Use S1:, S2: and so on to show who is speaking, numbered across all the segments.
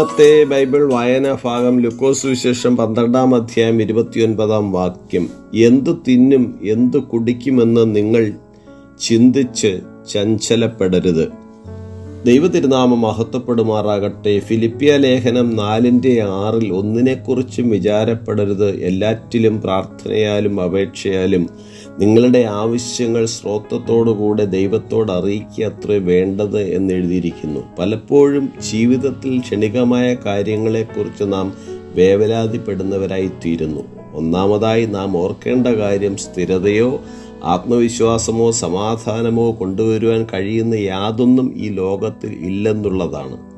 S1: ഇന്നത്തെ ബൈബിൾ വായനാ ഭാഗം ലുക്കോസ് വിശേഷം പന്ത്രണ്ടാം അധ്യായം ഇരുപത്തിയൊൻപതാം വാക്യം. എന്തു തിന്നും എന്തു കുടിക്കുമെന്ന് നിങ്ങൾ ചിന്തിച്ച് ചഞ്ചലപ്പെടരുത്. ദൈവതിരുനാമം മഹത്വപ്പെടുമാറാകട്ടെ. ഫിലിപ്പിയ ലേഖനം നാലിന്റെ ആറിൽ ഒന്നിനെക്കുറിച്ചും വിചാരപ്പെടരുത്. എല്ലാറ്റിലും പ്രാർത്ഥനയാലും അപേക്ഷയാലും നിങ്ങളുടെ ആവശ്യങ്ങൾ സ്രോതത്തോടുകൂടെ ദൈവത്തോട് അറിയിക്കുക അത്രേ വേണ്ടത് എന്നെഴുതിയിരിക്കുന്നു. പലപ്പോഴും ജീവിതത്തിൽ ക്ഷണികമായ കാര്യങ്ങളെക്കുറിച്ച് നാം വേവലാതിപ്പെടുന്നവരായി തീരുന്നു ഒന്നാമതായി നാം ഓർക്കേണ്ട കാര്യം സ്ഥിരതയോ ആത്മവിശ്വാസമോ സമാധാനമോ കൊണ്ടുവരുവാൻ കഴിയുന്ന യാതൊന്നും ഈ ലോകത്തിൽ ഇല്ലെന്നുള്ളതാണ്.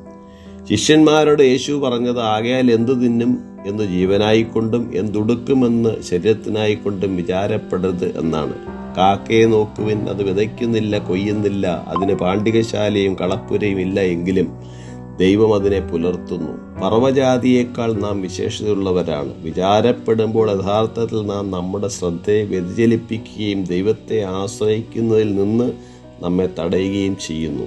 S1: ശിഷ്യന്മാരോട് യേശു പറഞ്ഞത് ആകയാൽ എന്തു തിന്നും എന്ന് ജീവനായിക്കൊണ്ടും എന്തുടുക്കുമെന്ന് ശരീരത്തിനായിക്കൊണ്ടും വിചാരപ്പെടരുത് എന്നാണ്. കാക്കയെ നോക്കുവിൻ അത് വിതയ്ക്കുന്നില്ല കൊയ്യുന്നില്ല അതിന് പാണ്ഡികശാലയും കളപ്പുരയും ഇല്ല എങ്കിലും ദൈവം അതിനെ പുലർത്തുന്നു. പർവജാതിയേക്കാൾ നാം വിശേഷതയുള്ളവരാണ്. വിചാരപ്പെടുമ്പോൾ യഥാർത്ഥത്തിൽ നാം നമ്മുടെ ശ്രദ്ധയെ വ്യതിചലിപ്പിക്കുകയും ദൈവത്തെ ആശ്രയിക്കുന്നതിൽ നിന്ന് നമ്മെ തടയുകയും ചെയ്യുന്നു.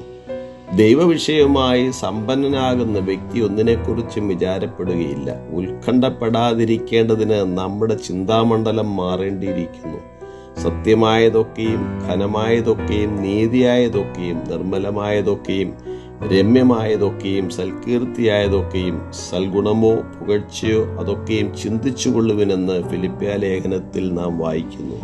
S1: ദൈവവിഷയവുമായി സമ്പന്നനാകുന്ന വ്യക്തി ഒന്നിനെക്കുറിച്ചും വിചാരപ്പെടുകയില്ല. ഉത്കണ്ഠപ്പെടാതിരിക്കേണ്ടതിന് നമ്മുടെ ചിന്താമണ്ഡലം മാറേണ്ടിയിരിക്കുന്നു. സത്യമായതൊക്കെയും ഘനമായതൊക്കെയും നീതിയായതൊക്കെയും നിർമ്മലമായതൊക്കെയും രമ്യമായതൊക്കെയും സൽകീർത്തിയായതൊക്കെയും സൽഗുണമോ പുകഴ്ചയോ അതൊക്കെയും ചിന്തിച്ചു കൊള്ളുവിനെന്ന് ഫിലിപ്പ്യ ലേഖനത്തിൽ നാം വായിക്കുന്നു.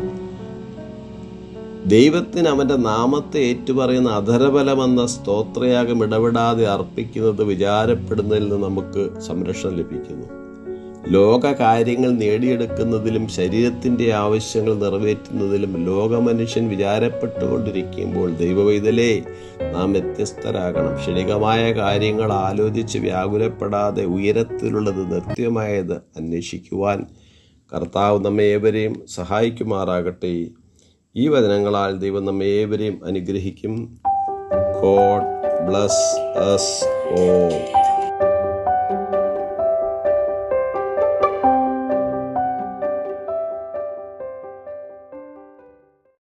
S1: ദൈവത്തിന് അവന്റെ നാമത്തെ ഏറ്റുപറയുന്ന അധരബലമെന്ന സ്തോത്രയാഗം ഇടപെടാതെ അർപ്പിക്കുന്നത് വിചാരപ്പെടുന്നതിൽ നിന്ന് നമുക്ക് സംരക്ഷണം ലഭിക്കുന്നു. ലോക കാര്യങ്ങൾ നേടിയെടുക്കുന്നതിലും ശരീരത്തിന്റെ ആവശ്യങ്ങൾ നിറവേറ്റുന്നതിലും ലോകമനുഷ്യൻ വിചാരപ്പെട്ടുകൊണ്ടിരിക്കുമ്പോൾ ദൈവവൈതലേ നാം വ്യത്യസ്തരാകണം. ക്ഷണികമായ കാര്യങ്ങൾ ആലോചിച്ച് വ്യാകുലപ്പെടാതെ ഉയരത്തിലുള്ളത് നിത്യമായത് അന്വേഷിക്കുവാൻ കർത്താവ് നമ്മെ ഏവരെയും സഹായിക്കുമാറാകട്ടെ. ഈ വചനങ്ങളാൽ ദൈവം നമ്മെ ഏവരെയും അനുഗ്രഹിക്കും. ഗോഡ് ബ്ലസ് അസ് ഓ